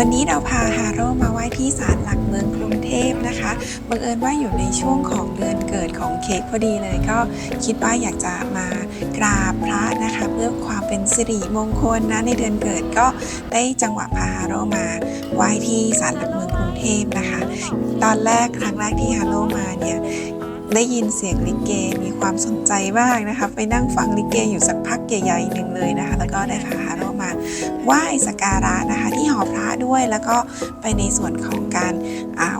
วันนี้เราพาฮาโร่มาไหว้ที่ศาลหลักเมืองกรุงเทพนะคะบังเอิญว่าอยู่ในช่วงของเดือนเกิดของเค้กพอดีเลยก็คิดว่าอยากจะมากราบพระนะคะ เพื่อความเป็นสิริมงคลนะในเดือนเกิดก็ได้จังหวะพาฮาโร่มาไหว้ที่ศาลหลักเมืองกรุงเทพนะคะ ตอนแรกครั้งแรกที่ฮาโร่มาเนี่ย ได้ยินเสียงลิเกมีความสนใจมากนะคะไปนั่งฟังลิเกอยู่สักพักใหญ่ๆหนึ่งเลยนะคะ แล้วก็ได้พาฮาโร่มาไหว้สักการะนะคะ ที่หอพระด้วยแล้วก็ไปในส่วนของการ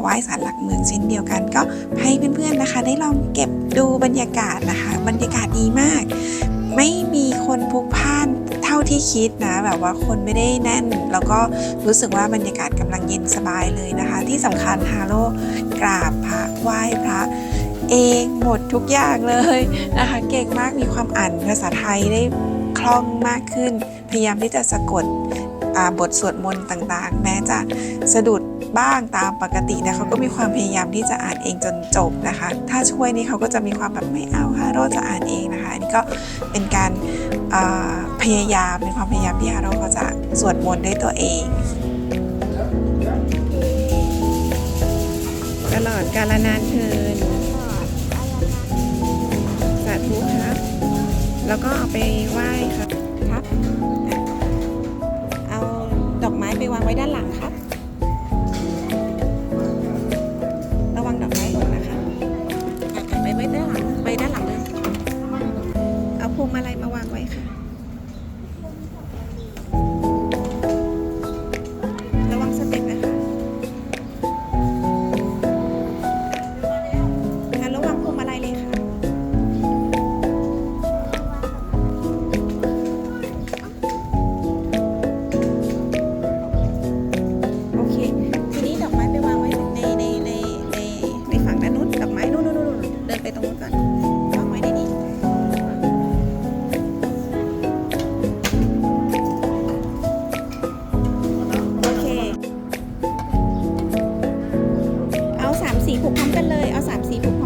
ไหว้ศาลหลักเมืองเช่นเดียวกัน ก็ให้เพื่อนๆนะคะ ได้ลองเก็บดูบรรยากาศนะคะ บรรยากาศดีมาก ไม่มีคนพลุกพล่านเท่าที่คิดนะแบบว่าคนไม่ได้แน่น แล้วก็รู้สึกว่าบรรยากาศกำลังเย็นสบายเลยนะคะ ที่สำคัญฮาโลกราบพระไหว้พระ เองหมดทุกอย่างเลยนะคะเก่งมากมีความอ่านภาษาไทยได้คล่องมากขึ้น พยายามที่จะสะกดบทสวดมนต์ต่างๆ แม้จะสะดุดบ้างตามปกติแต่เขาก็มีความพยายามที่จะอ่านเองจนจบนะคะ ถ้าช่วยนี่เขาก็จะมีความแบบไม่เอาฮาโร่จะอ่านเองนะคะอันนี้ก็เป็นการาพยายามเป็นความพยายามที่ฮาโร่เขาจะสวดมนต์ด้วยตัวเองตลอดกาลนานเทิน แล้วก็เอาไปไหว้ครับครับ เอาดอกไม้ไปวางไว้ด้านหลังครับ ระวังดอกไม้หล่นนะคะไปไว้ด้านหลังไปด้านหลังเลยเอาพวงมาลัยมาวางไว้ค่ะ ผูกพร้อมกันเลย เอาสามสีผูกพร้อม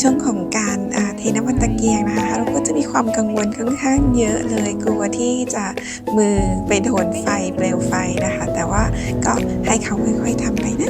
ช่วงของการเทน้ำมันตะเกียงนะคะ เราก็จะมีความกังวลค่อนข้างเยอะเลย กลัวที่จะมือไปโดนไฟเปลวไฟนะคะ แต่ว่าก็ให้เขาค่อยๆทำไปนะ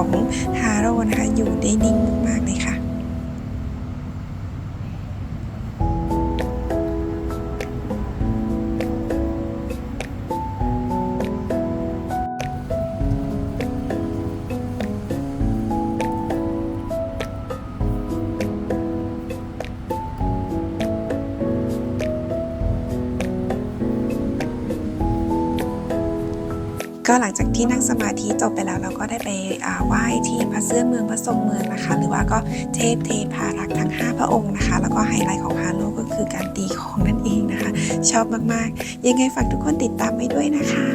ของฮาโร่นะคะอยู่ได้นิ่ง ก็หลังจากที่นั่งสมาธิจบไปแล้วเราก็ได้ไปไหว้ที่พระเสื้อเมืองพระทรงเมืองนะคะ หรือว่าก็เทพเทพารักษ์ทั้ง 5 พระองค์นะคะ แล้วก็ไฮไลท์ของฮาโลก็คือการตีของนั่นเองนะคะ ชอบมากๆ ยังไงฝากทุกคนติดตามไว้ด้วยนะคะ